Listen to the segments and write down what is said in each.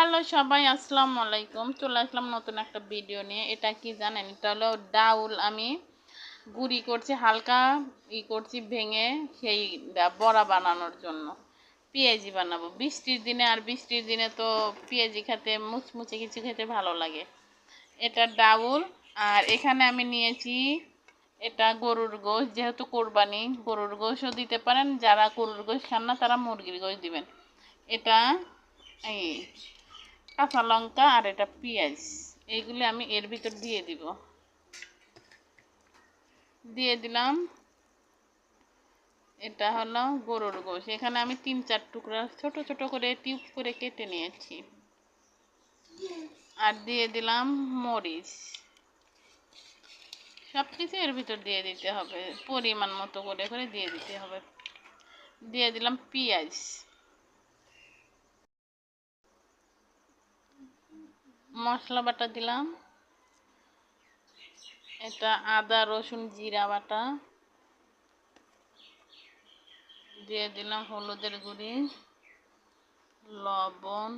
Hello সবাই, আসসালামু আলাইকুম। চলে আসলাম নতুন একটা ভিডিও নিয়ে। এটা কি জানেন? এটা হলো ডাউল। আমি গুঁড়ি করছি, হালকা ই করছি, ভেঙে সেই বড়া বানানোর জন্য। পেঁয়াজি বানাবো। বৃষ্টির দিনে, আর বৃষ্টির দিনে তো পেঁয়াজি খেতে, মুচমুচে কিছু খেতে ভালো লাগে। এটা ডাউল। আর এখানে আমি নিয়েছি এটা গরুর গোশ। যেহেতু কোরবানি, গরুর গোশও দিতে পারেন। যারা গরুর গোশ খান না, তারা মুরগির গোশ দিবেন। এটা এই কাঁচা লঙ্কা আর এটা পেঁয়াজ। এইগুলি আমি এর ভিতর দিয়ে দিব। দিয়ে দিলাম। এটা হলো গরুর গোশ। এখানে আমি তিন, চার টুকরা ছোট ছোট করে টিউব করে কেটে নিয়েছি। আর দিয়ে দিলাম মরিচ। সব কিছু এর ভিতর দিয়ে দিতে হবে। পরিমাণ মতো করে করে দিয়ে দিতে হবে। দিয়ে দিলাম পেঁয়াজ। মশলা বাটা দিলাম। এটা আদা, রসুন, জিরা বাটা। দিয়ে দিলাম হলুদের গুঁড়ি, লবণ,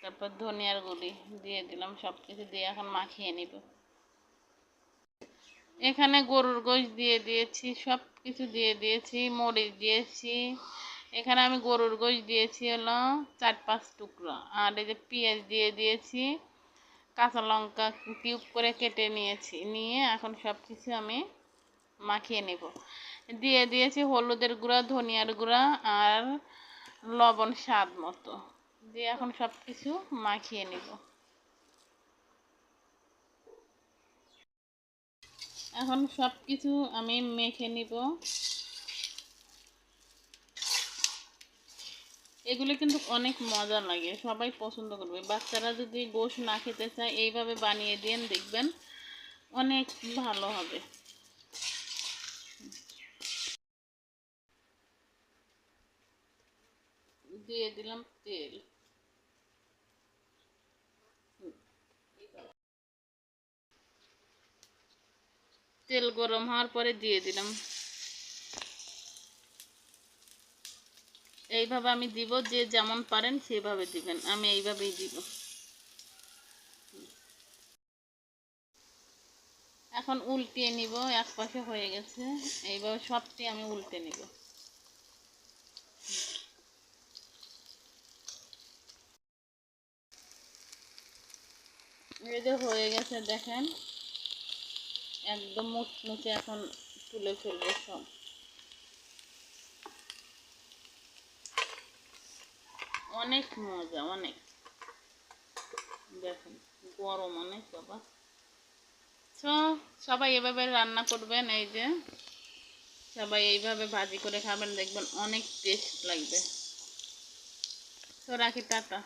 তারপর ধনিয়ার গুঁড়ি। দিয়ে দিলাম সব কিছু দিয়ে এখন মাখিয়ে নিব। এখানে গরুর গোশ দিয়ে দিয়েছি সব কিছু দিয়ে দিয়েছি, মরিচ দিয়েছি। এখানে আমি গরুর গোশ দিয়েছি হলো চার পাঁচ টুকরো। আর এই যে পেঁয়াজ দিয়ে দিয়েছি, কাঁচা লঙ্কা কিউব করে কেটে নিয়েছি। নিয়ে এখন সব কিছু আমি মাখিয়ে নেব। দিয়ে দিয়েছি হলুদের গুঁড়া, ধনিয়ার গুঁড়া আর লবণ স্বাদ মতো। দিয়ে এখন সব কিছু মাখিয়ে নেব। এখন সব কিছু আমি মেখে নিব। এগুলো কিন্তু অনেক মজা লাগে, সবাই পছন্দ করবে। বাচ্চারা যদি গোশ না খেতে চায়, এইভাবে বানিয়ে দিন দেখবেন অনেক ভালো হবে। দিয়ে দিলাম তেল। তেল গরম হওয়ার পরে দিয়ে দিলাম। এইভাবে আমি দিব, যে যেমন পারেন সেভাবে দিবেন। আমি এইভাবেই দিব। এখন উল্টিয়ে নিব, এক পাশে হয়ে গেছে। এইভাবে সবটি আমি উল্টে নিব। যে হয়ে গেছে, দেখেন। একদম মুচমুচে এখন তুলে ফেলব সব। অনেক মজা, অনেক। দেখেন, গরম অনেক বাবা। তো সবাই এভাবে রান্না করবেন, এই যে। সবাই এইভাবে ভাজি করে খাবেন, দেখবেন অনেক টেস্ট লাগবে। তো রাখি, টাটা।